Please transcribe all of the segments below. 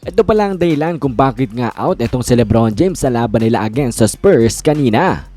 Ito pala ang dahilan kung bakit nga out itong si Lebron James sa laban nila against sa Spurs kanina.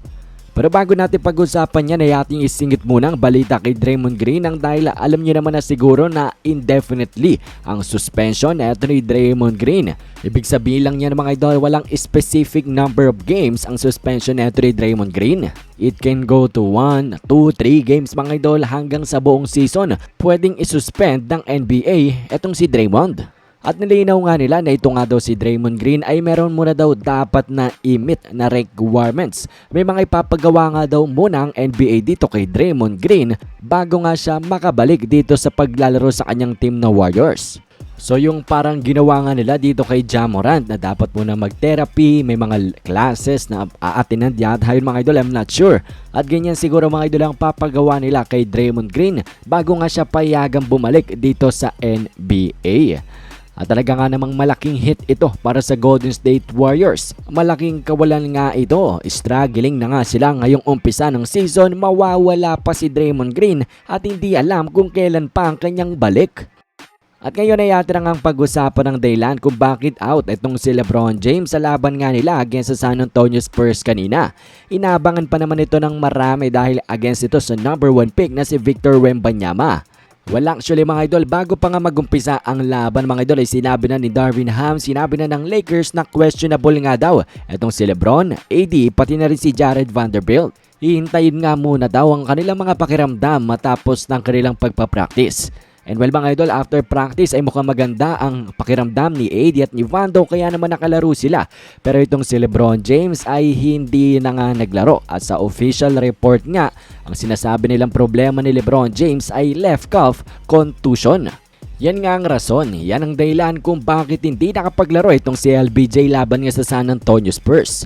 Pero bago natin pag-usapan yan ay ating isingit muna ang balita kay Draymond Green ang dahil alam niyo naman na siguro na indefinitely ang suspension na ni Draymond Green. Ibig sabihin lang yan mga idol walang specific number of games ang suspension na ni Draymond Green. It can go to 1, 2, 3 games mga idol hanggang sa buong season. Pwedeng isuspend ng NBA itong si Draymond. At nilinaw nga nila na ito nga daw si Draymond Green ay meron muna daw dapat na i-meet na requirements. May mga ipapagawa nga daw muna ang NBA dito kay Draymond Green bago nga siya makabalik dito sa paglalaro sa kanyang team na Warriors. So yung parang ginawa nga nila dito kay Jamorant na dapat muna mag-therapy, may mga classes na aatinan diyan. Hayun mga idol, I'm not sure. At ganyan siguro mga idol ang papagawa nila kay Draymond Green bago nga siya payagang bumalik dito sa NBA. At talaga nga namang malaking hit ito para sa Golden State Warriors. Malaking kawalan nga ito. Struggling na nga sila ngayong umpisa ng season. Mawawala pa si Draymond Green at hindi alam kung kailan pa ang kanyang balik. At ngayon ay atin ang pag-usapan ng dahilan kung bakit out itong si Lebron James sa laban nga nila against sa San Antonio Spurs kanina. Inabangan pa naman ito ng marami dahil against ito sa number 1 pick na si Victor Wembanyama. Well actually mga idol, bago pa nga magumpisa ang laban mga idol ay sinabi na ni Darvin Ham, sinabi na ng Lakers na questionable nga daw etong si Lebron, AD, pati na rin si Jared Vanderbilt. Hihintayin nga muna daw ang kanilang mga pakiramdam matapos ng kanilang pagpapractice. And well mga idol, after practice ay mukhang maganda ang pakiramdam ni AD at ni Vando kaya naman nakalaro sila. Pero itong si Lebron James ay hindi na nga naglaro at sa official report nga, ang sinasabi nilang problema ni Lebron James ay left cuff contusion. Yan nga ang rason, yan ang dahilan kung bakit hindi nakapaglaro itong si LBJ laban nga sa San Antonio Spurs.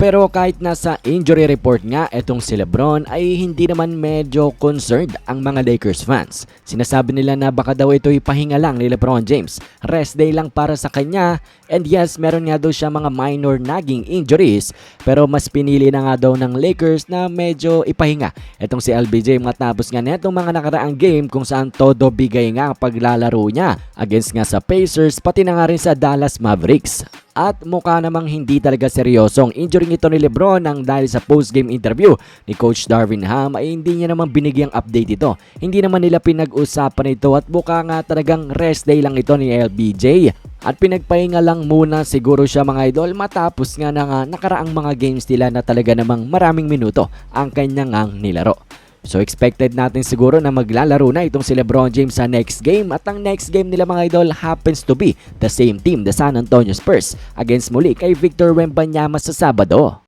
Pero kahit nasa injury report nga etong si Lebron ay hindi naman medyo concerned ang mga Lakers fans. Sinasabi nila na baka daw ito ipahinga lang ni Lebron James. Rest day lang para sa kanya and yes meron nga daw siya mga minor nagging injuries pero mas pinili na nga daw ng Lakers na medyo ipahinga etong si LBJ matapos nga netong mga nakaraang game kung saan todo bigay nga ang paglalaro niya against nga sa Pacers pati na nga rin sa Dallas Mavericks. At mukha namang hindi talaga seryosong injury ito ni Lebron ang dahil sa post-game interview ni Coach Darvin Ham ay hindi niya naman binigyang update ito. Hindi naman nila pinag-usapan ito at mukha nga talagang rest day lang ito ni LBJ. At pinagpahinga lang muna siguro siya mga idol matapos nga na nga nakaraang mga games nila na talaga namang maraming minuto ang kanyang ang nilaro. So expected natin siguro na maglalaro na itong si Lebron James sa next game at ang next game nila mga idol happens to be the same team, the San Antonio Spurs against muli kay Victor Wembanyama sa Sabado.